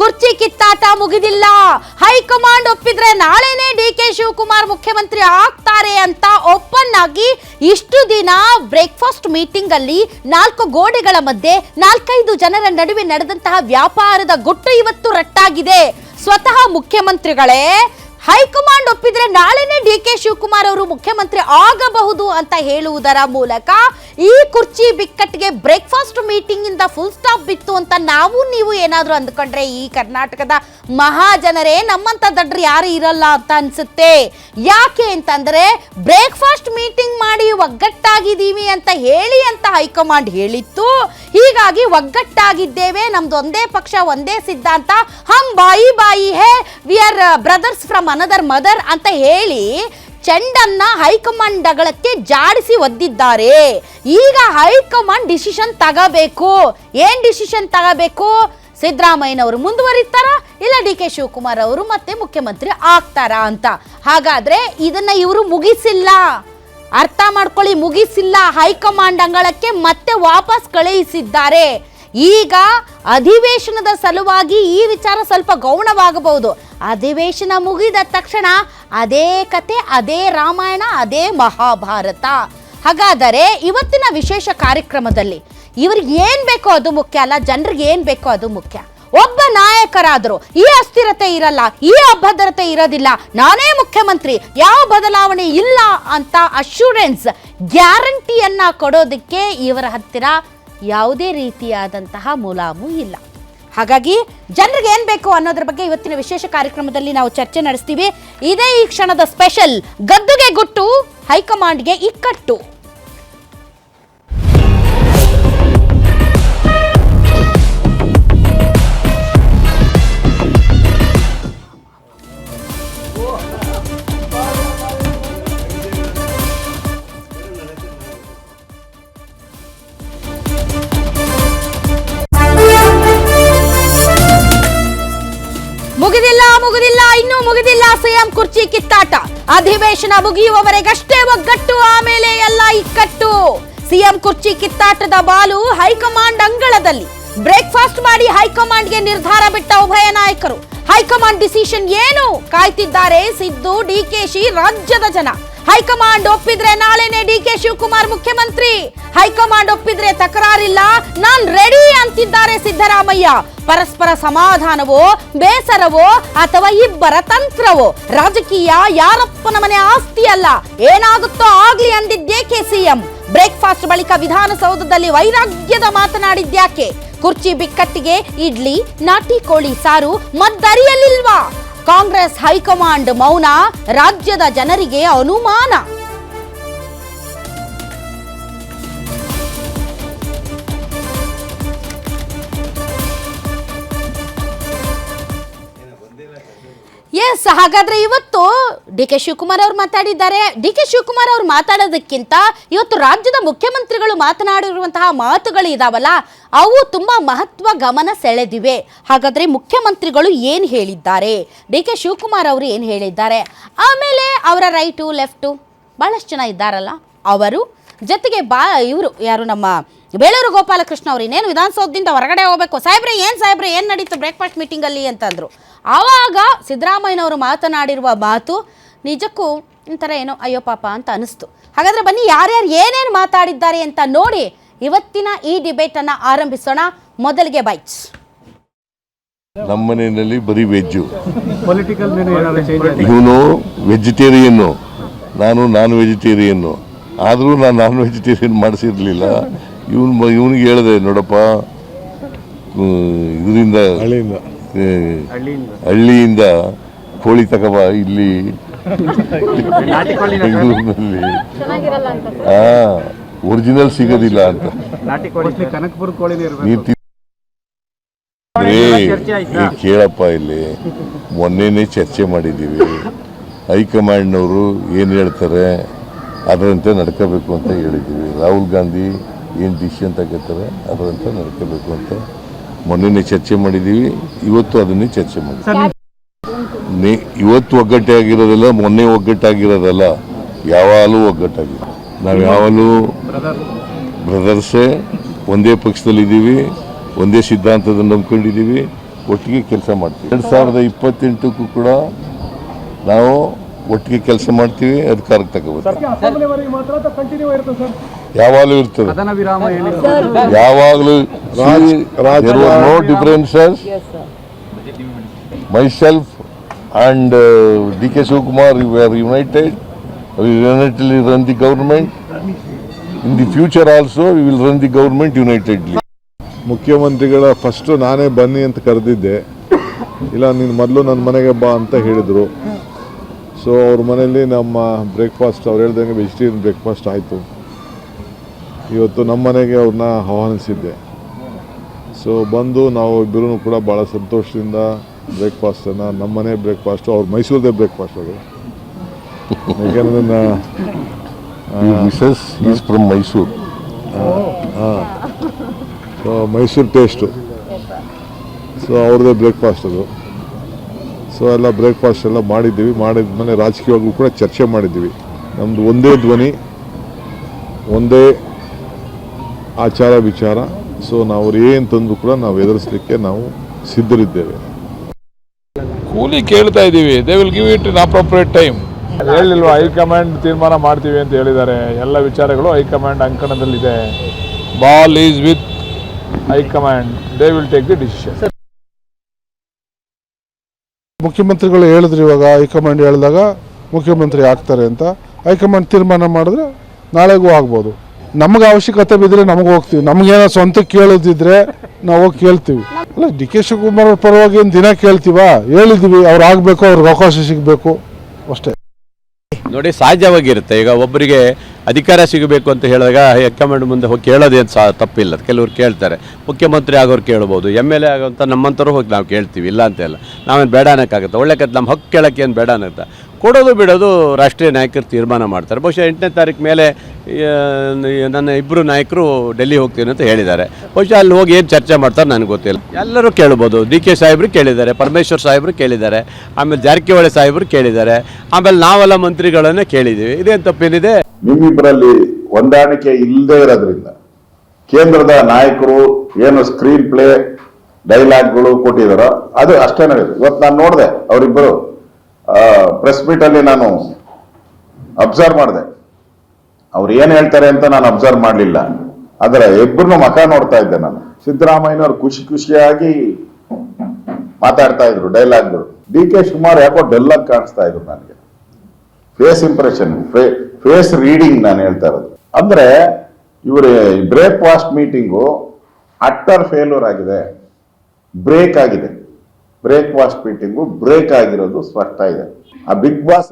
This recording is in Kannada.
ಕುರ್ಚಿ ಕಿತ್ತಾಟ ಮುಗಿದಿಲ್ಲ. ಹೈಕಮಾಂಡ್ ಒಪ್ಪಿದ್ರೆ ನಾಳೆನೆ ಡಿ ಕೆ ಶಿವಕುಮಾರ್ ಮುಖ್ಯಮಂತ್ರಿ ಆಗ್ತಾರೆ ಅಂತ ಓಪನ್ ಆಗಿ ಇಷ್ಟು ದಿನ ಬ್ರೇಕ್ಫಾಸ್ಟ್ ಮೀಟಿಂಗ್ ಅಲ್ಲಿ ನಾಲ್ಕು ಗೋಡೆಗಳ ಮಧ್ಯೆ ನಾಲ್ಕೈದು ಜನರ ನಡುವೆ ನಡೆದಂತಹ ವ್ಯಾಪಾರದ ಗುಟ್ಟು ಇವತ್ತು ರಟ್ಟಾಗಿದೆ. ಸ್ವತಃ ಮುಖ್ಯಮಂತ್ರಿಗಳೇ ಹೈಕಮಾಂಡ್ ಒಪ್ಪಿದ್ರೆ ನಾಳೆನೇ ಡಿ ಕೆ ಶಿವಕುಮಾರ್ ಅವರು ಮುಖ್ಯಮಂತ್ರಿ ಆಗಬಹುದು ಅಂತ ಹೇಳುವುದರ ಮೂಲಕ ಈ ಕುರ್ಚಿ ಬಿಕ್ಕಟ್ಟಿಗೆ ಬ್ರೇಕ್ಫಾಸ್ಟ್ ಮೀಟಿಂಗ್ ಇಂದ ಫುಲ್ ಸ್ಟಾಪ್ ಬಿತ್ತು ಅಂತ ನಾವು ನೀವು ಏನಾದರೂ ಅಂದ್ಕೊಂಡ್ರೆ ಈ ಕರ್ನಾಟಕದ ಮಹಾಜನರೇ ನಮ್ಮಂತ ದಡ್ರು ಯಾರು ಇರಲ್ಲ ಅಂತ ಅನ್ಸುತ್ತೆ. ಯಾಕೆ ಅಂತಂದ್ರೆ ಬ್ರೇಕ್ಫಾಸ್ಟ್ ಮೀಟಿಂಗ್ ಮಾಡಿ ಒಗ್ಗಟ್ಟಾಗಿದ್ದೀವಿ ಅಂತ ಹೇಳಿ ಅಂತ ಹೈಕಮಾಂಡ್ ಹೇಳಿತ್ತು. ಹೀಗಾಗಿ ಒಗ್ಗಟ್ಟಾಗಿದ್ದೇವೆ, ನಮ್ದು ಒಂದೇ ಪಕ್ಷ, ಒಂದೇ ಸಿದ್ಧಾಂತ. ಹಮ್ ಬಾಯಿ ಬಾಯಿ hey we are brothers from another mother ಅಂತ ಹೇಳಿ ಚೆಂಡನ್ನ ಹೈಕಮಾಂಡ್ ಅಗಳಕ್ಕೆ ಜಾಡಿಸಿ ಒದ್ದಿದ್ದಾರೆ. ಈಗ ಹೈಕಮಾಂಡ್ ಡಿಸಿಷನ್ ತಗಬೇಕು. ಏನ್ ಡಿಸಿಷನ್ ತಗಬೇಕು? ಸಿದ್ದರಾಮಯ್ಯನವರು ಮುಂದುವರಿತಾರ? ಇಲ್ಲ ಡಿ ಕೆ ಶಿವಕುಮಾರ್ ಅವರು ಮತ್ತೆ ಮುಖ್ಯಮಂತ್ರಿ ಆಗ್ತಾರಾ ಅಂತ. ಹಾಗಾದ್ರೆ ಇದನ್ನ ಇವರು ಮುಗಿಸಿಲ್ಲ. ಅರ್ಥ ಮಾಡ್ಕೊಳ್ಳಿ ಮುಗಿಸಿಲ್ಲ. ಹೈಕಮಾಂಡ್ ಅಂಗಳಕ್ಕೆ ಮತ್ತೆ ವಾಪಸ್ ಕಳುಹಿಸಿದ್ದಾರೆ ಈಗ ಅಧಿವೇಶನದ ಸಲುವಾಗಿ ಈ ವಿಚಾರ ಸ್ವಲ್ಪ ಗೌಣವಾಗಬಹುದು. ಅಧಿವೇಶನ ಮುಗಿದ ತಕ್ಷಣ ಅದೇ ಕತೆ, ಅದೇ ರಾಮಾಯಣ, ಅದೇ ಮಹಾಭಾರತ. ಹಾಗಾದರೆ ಇವತ್ತಿನ ವಿಶೇಷ ಕಾರ್ಯಕ್ರಮದಲ್ಲಿ ಇವ್ರಿಗೆ ಏನ್ ಬೇಕೋ ಅದು ಮುಖ್ಯ ಅಲ್ಲ, ಜನರಿಗೆ ಏನ್ ಬೇಕೋ ಅದು ಮುಖ್ಯ. ಒಬ್ಬ ನಾಯಕರಾದರೂ ಈ ಅಸ್ಥಿರತೆ ಇರಲ್ಲ, ಈ ಅಭದ್ರತೆ ಇರೋದಿಲ್ಲ. ನಾನೇ ಮುಖ್ಯಮಂತ್ರಿ, ಯಾವ ಬದಲಾವಣೆ ಇಲ್ಲ ಅಂತ ಅಶ್ಯೂರೆನ್ಸ್ ಗ್ಯಾರಂಟಿಯನ್ನ ಕೊಡೋದಕ್ಕೆ ಇವರ ಹತ್ತಿರ ಯಾವುದೇ ರೀತಿಯಾದಂತಹ ಮುಲಾಮು ಇಲ್ಲ. ಹಾಗಾಗಿ ಜನರಿಗೆ ಏನು ಬೇಕು ಅನ್ನೋದ್ರ ಬಗ್ಗೆ ಇವತ್ತಿನ ವಿಶೇಷ ಕಾರ್ಯಕ್ರಮದಲ್ಲಿ ನಾವು ಚರ್ಚೆ ನಡೆಸ್ತೀವಿ. ಇದೇ ಈ ಕ್ಷಣದ ಸ್ಪೆಷಲ್ ಗದ್ದುಗೆ ಗುಟ್ಟು ಹೈಕಮಾಂಡ್ಗೆ ಇಕ್ಕಟ್ಟು. ಮುಗಿದಿಲ್ಲ, ಇನ್ನೂ ಮುಗಿದಿಲ್ಲ, ಸಿಎಂ ಕುರ್ಚಿ ಕಿತ್ತಾಟ. ಅಧಿವೇಶನ ಮುಗಿಯುವವರೆಗಷ್ಟೇ ಒಗ್ಗಟ್ಟು, ಆಮೇಲೆ ಎಲ್ಲ ಇಕ್ಕಟ್ಟು. ಸಿಎಂ ಕುರ್ಚಿ ಕಿತ್ತಾಟದ ಬಾಲು ಹೈಕಮಾಂಡ್ ಅಂಗಳದಲ್ಲಿ. ಬ್ರೇಕ್ಫಾಸ್ಟ್ ಮಾಡಿ ಹೈಕಮಾಂಡ್ಗೆ ನಿರ್ಧಾರ ಬಿಟ್ಟ ಉಭಯ ನಾಯಕರು. ಹೈಕಮಾಂಡ್ ಡಿಸಿಷನ್ ಏನು? ಕಾಯ್ತಿದ್ದಾರೆ ಸಿದ್ದು ಡಿಕೆಶಿ ರಾಜ್ಯದ ಜನ. ಹೈಕಮಾಂಡ್ ಒಪ್ಪಿದ್ರೆ ನಾಳೆನೆ ಡಿ ಕೆ ಶಿವಕುಮಾರ್ ಮುಖ್ಯಮಂತ್ರಿ. ಹೈಕಮಾಂಡ್ ಒಪ್ಪಿದ್ರೆ ತಕರಾರಿಲ್ಲ, ನಾನ್ ರೆಡಿ ಅಂತಿದ್ದಾರೆ ಸಿದ್ದರಾಮಯ್ಯ. ಪರಸ್ಪರ ಸಮಾಧಾನವೋ, ಬೇಸರವೋ, ಅಥವಾ ಇಬ್ಬರ ತಂತ್ರವೋ? ರಾಜಕೀಯ ಯಾರಪ್ಪನ ಮನೆ ಆಸ್ತಿ ಅಲ್ಲ. ಏನಾಗುತ್ತೋ ಆಗ್ಲಿ ಅಂದಿದ್ದೇಕೆ ಸಿಎಂ ಬ್ರೇಕ್ಫಾಸ್ಟ್ ಬಳಿಕ ವಿಧಾನಸೌಧದಲ್ಲಿ ವೈರಾಗ್ಯದ ಮಾತನಾಡಿದ್ಯಾಕೆ ಕುರ್ಚಿ ಬಿಕ್ಕಟ್ಟಿಗೆ ಇಡ್ಲಿ, ನಾಟಿ ಕೋಳಿ ಸಾರು ಮದ್ದರಿಯಲಿಲ್ವಾ ಕಾಂಗ್ರೆಸ್ ಹೈಕಮಾಂಡ್ ಮೌನ ರಾಜ್ಯದ ಜನರಿಗೆ ಅನುಮಾನ. ಎಸ್ ಹಾಗಾದ್ರೆ ಇವತ್ತು ಡಿ ಕೆ ಶಿವಕುಮಾರ್ ಅವರು ಮಾತಾಡಿದ್ದಾರೆ. ಡಿ ಕೆ ಶಿವಕುಮಾರ್ ಅವರು ಮಾತಾಡೋದಕ್ಕಿಂತ ಇವತ್ತು ರಾಜ್ಯದ ಮುಖ್ಯಮಂತ್ರಿಗಳು ಮಾತನಾಡಿರುವಂತಹ ಮಾತುಗಳು ಇದಾವಲ್ಲ ಅವು ತುಂಬಾ ಮಹತ್ವ ಗಮನ ಸೆಳೆದಿವೆ. ಹಾಗಾದ್ರೆ ಮುಖ್ಯಮಂತ್ರಿಗಳು ಏನು ಹೇಳಿದ್ದಾರೆ? ಡಿ ಕೆ ಶಿವಕುಮಾರ್ ಅವರು ಏನು ಹೇಳಿದ್ದಾರೆ? ಆಮೇಲೆ ಅವರ ರೈಟು ಲೆಫ್ಟು ಭಾಳಷ್ಟು ಜನ ಇದ್ದಾರಲ್ಲ, ಅವರು ಜೊತೆಗೆ ಬಾ ಇವರು ಯಾರು ನಮ್ಮ ಬೇಳೂರು ಗೋಪಾಲಕೃಷ್ಣ ಅವರು ಇನ್ನೇನು ವಿಧಾನಸೌಧದಿಂದ ಹೊರಗಡೆ ಹೋಗ್ಬೇಕು. ಸಾಹೇಬ್ರೆ ಏನು ಸಾಹೇಬ್ರೆ ಏನು ನಡೀತು ಬ್ರೇಕ್ಫಾಸ್ಟ್ ಮೀಟಿಂಗಲ್ಲಿ ಅಂತಂದರು. ಆವಾಗ ಸಿದ್ದರಾಮಯ್ಯನವರು ಮಾತನಾಡಿರುವ ಮಾತು ನಿಜಕ್ಕೂ ಒಂಥರ ಏನೋ ಅಯ್ಯೋ ಪಾಪ ಅಂತ ಅನಿಸ್ತು. ಹಾಗಾದರೆ ಬನ್ನಿ ಯಾರ್ಯಾರು ಏನೇನು ಮಾತಾಡಿದ್ದಾರೆ ಅಂತ ನೋಡಿ ಇವತ್ತಿನ ಈ ಡಿಬೇಟನ್ನು ಆರಂಭಿಸೋಣ. ಮೊದಲಿಗೆ ಬೈಟ್ಸ್ ನಮ್ಮ ಮನೆಯಲ್ಲಿ ಬರೀ ವೆಜ್ಜು ಪೊಲಿಟಿಕಲ್ ಮೆನು ಏನಾದ್ರು ಚೇಂಜ್ ಆಗಿದೆ ಇವನು ವೆಜಿಟೇರಿಯನ್ನು ನಾನು ನಾನ್ ವೆಜಿಟೇರಿಯನ್ನು ಆದರೂ ನಾನು ನಾನ್ ವೆಜಿಟೇರಿಯನ್ ಮಾಡಿಸಿರ್ಲಿಲ್ಲ. ಇವನು ಇವನಿಗೆ ಹೇಳಿದೆ ನೋಡಪ್ಪ ಇದರಿಂದ ಹಳ್ಳಿಯಿಂದ. ಹಳ್ಳಿಯಿಂದ. ಕೋಳಿ ತಗೋಬ ಇಲ್ಲಿ ನಾಟಿ ಕೋಳಿ ಬೆಂಗಳೂರಿನಲ್ಲಿ. ಹಾ ಒರಿಜಿನಲ್ ಸಿಗೋದಿಲ್ಲ ಅಂತ. ಕೇಳಪ್ಪ ಇಲ್ಲಿ. ಮೊನ್ನೆನೇ ಚರ್ಚೆ ಮಾಡಿದ್ದೀವಿ. ಹೈಕಮಾಂಡ್ನವರು ಏನು ಹೇಳ್ತಾರೆ? ಅದರಂತೆ ನಡ್ಕೋಬೇಕು ಅಂತ ಹೇಳಿದ್ದೀವಿ. ರಾಹುಲ್ ಗಾಂಧಿ ಏನು ಡಿಸಿಷನ್ ತಗೋತಾರೆ ಅದರಂತೆ ನಡ್ಕೋಬೇಕು ಅಂತ ಮೊನ್ನೆನೇ ಚರ್ಚೆ ಮಾಡಿದ್ದೀವಿ. ಇವತ್ತು ಅದನ್ನೇ ಚರ್ಚೆ ಮಾಡಿದ್ದೀವಿ. ಇವತ್ತು ಇವತ್ತು ಒಗ್ಗಟ್ಟಾಗಿರೋದಲ್ಲ ಮೊನ್ನೆ ಒಗ್ಗಟ್ಟಾಗಿರೋದಲ್ಲ ಯಾವಾಗಲೂ ಒಗ್ಗಟ್ಟಾಗಿದೆ ನಾವು ಯಾವಾಗಲೂ ಬ್ರದರ್ಸೇ ಒಂದೇ ಪಕ್ಷದಲ್ಲಿದ್ದೀವಿ ಒಂದೇ ಸಿದ್ಧಾಂತದ ನಂಬ್ಕೊಂಡಿದ್ದೀವಿ ಒಟ್ಟಿಗೆ ಕೆಲಸ ಮಾಡ್ತೀವಿ. ಎರಡು ಸಾವಿರದ ಇಪ್ಪತ್ತೆಂಟಕ್ಕೂ ಕೂಡ ನಾವು ಒಟ್ಟಿಗೆ ಕೆಲಸ ಮಾಡ್ತೀವಿ ಅಧಿಕಾರಕ್ಕೆ ತಗೋಬೇಕು ಯಾವಾಗಲೂ ಇರ್ತದೆ. ಯಾವಾಗಲೂ no differences myself and D K Shivakumar you are united unitedly run the government in the future also we will run the government unitedly ಮುಖ್ಯಮಂತ್ರಿಗಳ ಫಸ್ಟು ನಾನೇ ಬನ್ನಿ ಅಂತ ಕರೆದಿದ್ದೆ. ಇಲ್ಲ ನೀನು ಮೊದಲು ನನ್ನ ಮನೆಗೆ ಬಾ ಅಂತ ಹೇಳಿದರು. ಸೊ ಅವ್ರ ಮನೆಯಲ್ಲಿ ನಮ್ಮ ಬ್ರೇಕ್ಫಾಸ್ಟ್ ಅವ್ರು ಹೇಳ್ದಂಗೆ ವೆಜಿಟೇರಿಯನ್ ಬ್ರೇಕ್ಫಾಸ್ಟ್ ಆಯಿತು. ಇವತ್ತು ನಮ್ಮ ಮನೆಗೆ ಅವ್ರನ್ನ ಆಹ್ವಾನಿಸಿದ್ದೆ. ಸೊ ಬಂದು ನಾವು ಇಬ್ಬರೂ ಕೂಡ ಭಾಳ ಸಂತೋಷದಿಂದ ಬ್ರೇಕ್ಫಾಸ್ಟನ್ನು ನಮ್ಮ ಮನೆ ಬ್ರೇಕ್ಫಾಸ್ಟು ಅವ್ರ ಮೈಸೂರದೇ ಬ್ರೇಕ್ಫಾಸ್ಟ್ ಅದು. ಯಾಕೆಂದರೆ Mrs is from Mysuru so Mysuru taste so ಅವ್ರದ್ದೇ ಬ್ರೇಕ್ಫಾಸ್ಟ್ ಅದು. ಸೊ ಎಲ್ಲ ಬ್ರೇಕ್ಫಾಸ್ಟ್ ಎಲ್ಲ ಮಾಡಿದ್ದೀವಿ. ಮಾಡಿದ್ಮೇಲೆ ರಾಜಕೀಯವಾಗೂ ಕೂಡ ಚರ್ಚೆ ಮಾಡಿದ್ದೀವಿ. ನಮ್ಮದು ಒಂದೇ ಧ್ವನಿ ಒಂದೇ ಆಚಾರ ವಿಚಾರ. ಸೊ ನಾವು ಅವ್ರು ಏನು ತಂದರೂ ಕೂಡ ನಾವು ಎದುರಿಸಲಿಕ್ಕೆ ನಾವು ಸಿದ್ಧರಿದ್ದೇವೆ. ಕೂಲಿ ಕೇಳ್ತಾ ಇದ್ದೀವಿ. They will give it in appropriate time ಹೇಳಿಲ್ವಾ? ಹೈಕಮಾಂಡ್ ತೀರ್ಮಾನ ಮಾಡ್ತೀವಿ ಅಂತ ಹೇಳಿದ್ದಾರೆ. ಎಲ್ಲ ವಿಚಾರಗಳು high command ಅಂಕಣದಲ್ಲಿದೆ. Ball is with high command they will take the decision ಮುಖ್ಯಮಂತ್ರಿಗಳು ಹೇಳಿದ್ರು ಇವಾಗ, ಹೈಕಮಾಂಡ್ ಹೇಳಿದಾಗ ಮುಖ್ಯಮಂತ್ರಿ ಆಗ್ತಾರೆ ಅಂತ. ಹೈಕಮಾಂಡ್ ತೀರ್ಮಾನ ಮಾಡಿದ್ರೆ ನಾಳೆಗೂ ಆಗ್ಬೋದು. ನಮಗೆ ಅವಶ್ಯಕತೆ ಬಿದ್ದರೆ ನಮಗೆ ಹೋಗ್ತೀವಿ. ನಮಗೇನೋ ಸ್ವಂತ ಕೇಳೋದಿದ್ರೆ ನಾವು ಹೋಗಿ ಕೇಳ್ತೀವಿ. ಅಲ್ಲ, ಡಿ ಕೆ ಶಿವಕುಮಾರ್ ಪರವಾಗಿ ಏನು ದಿನ ಕೇಳ್ತೀವ? ಹೇಳಿದ್ವಿ, ಅವ್ರು ಆಗಬೇಕು, ಅವ್ರಿಗೆ ಅವಕಾಶ ಸಿಗಬೇಕು. ಅಷ್ಟೇ. ನೋಡಿ, ಸಹಜವಾಗಿರುತ್ತೆ. ಈಗ ಒಬ್ಬರಿಗೆ ಅಧಿಕಾರ ಸಿಗಬೇಕು ಅಂತ ಹೇಳಿದಾಗ ಹೈಕಮಾಂಡ್ ಮುಂದೆ ಹೋಗಿ ಕೇಳೋದೇನು ಸಹ ತಪ್ಪಿಲ್ಲ. ಕೆಲವ್ರು ಕೇಳ್ತಾರೆ. ಮುಖ್ಯಮಂತ್ರಿ ಆಗೋರು ಕೇಳ್ಬೋದು, ಎಂ ಎಲ್ ಎ ಆಗೋಂಥ ನಮ್ಮಂಥವ್ರು ಹೋಗಿ ನಾವು ಕೇಳ್ತೀವಿ, ಇಲ್ಲ ಅಂತ ಇಲ್ಲ. ನಾವೇನು ಬೇಡ ಅನ್ನೋಕ್ಕಾಗುತ್ತೆ? ಒಳ್ಳೆ ಕತ್ ನಮ್ಮ ಹಕ್ಕು ಕೇಳೋಕ್ಕೆ ಏನು ಬೇಡ ಅನ್ನತ್ತೆ ಕೊಡೋದು ಬಿಡೋದು ರಾಷ್ಟ್ರೀಯ ನಾಯಕರು ತೀರ್ಮಾನ ಮಾಡ್ತಾರೆ. ಬಹುಶಃ ಎಂಟನೇ ತಾರೀಕು ಮೇಲೆ ನನ್ನ ಇಬ್ಬರು ನಾಯಕರು ಡೆಲ್ಲಿ ಹೋಗ್ತೀನಿ ಅಂತ ಹೇಳಿದ್ದಾರೆ. ಬಹುಶಃ ಅಲ್ಲಿ ಹೋಗಿ ಏನು ಚರ್ಚೆ ಮಾಡ್ತಾರೆ ನನಗೆ ಗೊತ್ತಿಲ್ಲ. ಎಲ್ಲರೂ ಕೇಳ್ಬೋದು. ಡಿ ಕೆ ಸಾಹೇಬ್ರು ಕೇಳಿದ್ದಾರೆ, ಪರಮೇಶ್ವರ್ ಸಾಹೇಬ್ರು ಕೇಳಿದ್ದಾರೆ, ಆಮೇಲೆ ಜಾರಕಿಹೊಳಿ ಸಾಹೇಬ್ರು ಕೇಳಿದ್ದಾರೆ, ಆಮೇಲೆ ನಾವೆಲ್ಲ ಮಂತ್ರಿಗಳನ್ನೇ ಕೇಳಿದ್ದೀವಿ. ಇದೇನು ತಪ್ಪೇನಿದೆ? ನಿಮ್ಮಿಬ್ಬರಲ್ಲಿ ಹೊಂದಾಣಿಕೆ ಇಲ್ಲದೆ ಇರೋದ್ರಿಂದ ಕೇಂದ್ರದ ನಾಯಕರು ಏನು ಸ್ಕ್ರೀನ್ ಪ್ಲೇ ಡೈಲಾಗ್ಗಳು ಕೊಟ್ಟಿದಾರೋ ಅದು ಅಷ್ಟೇ ನಡೆಯುತ್ತೆ ಇವತ್ತು ನಾನು ನೋಡಿದೆ ಅವರಿಬ್ಬರು. ಪ್ರೆಸ್ ಮೀಟಲ್ಲಿ ನಾನು ಅಬ್ಸರ್ವ್ ಮಾಡಿದೆ. ಅವ್ರು ಏನ್ ಹೇಳ್ತಾರೆ ಅಂತ ನಾನು ಅಬ್ಸರ್ವ್ ಮಾಡಲಿಲ್ಲ. ಆದ್ರೆ ಇಬ್ಬರನ್ನು ಮಖ ನೋಡ್ತಾ ಇದ್ದೆ ನಾನು. ಸಿದ್ದರಾಮಯ್ಯನವ್ರು ಖುಷಿ ಖುಷಿಯಾಗಿ ಮಾತಾಡ್ತಾ ಇದ್ರು ಡೈಲಾಗ್ಗಳು ಡಿ ಕೆ ಶಿವಕುಮಾರ್ ಯಾಕೋ ಡೆಲ್ಲಾಗ್ ಕಾಣಿಸ್ತಾ ಇದ್ರು ನನಗೆ. ಫೇಸ್ ಇಂಪ್ರೆಷನ್ ಫೇಸ್ ರೀಡಿಂಗ್ ನಾನು ಹೇಳ್ತಾ ಇರೋದು. ಅಂದ್ರೆ ಇವ್ರ ಬ್ರೇಕ್ಫಾಸ್ಟ್ ಮೀಟಿಂಗು ಅಟ್ಟರ್ ಫೇಲ್ಯೂರ್ ಆಗಿದೆ. ಬ್ರೇಕ್ ಆಗಿದೆ. ಬ್ರೇಕ್ಫಾಸ್ಟ್ ಮೀಟಿಂಗು ಬ್ರೇಕ್ ಆಗಿರೋದು ಸ್ಪಷ್ಟ ಇದೆ. ಆ ಬಿಗ್ ಬಾಸ್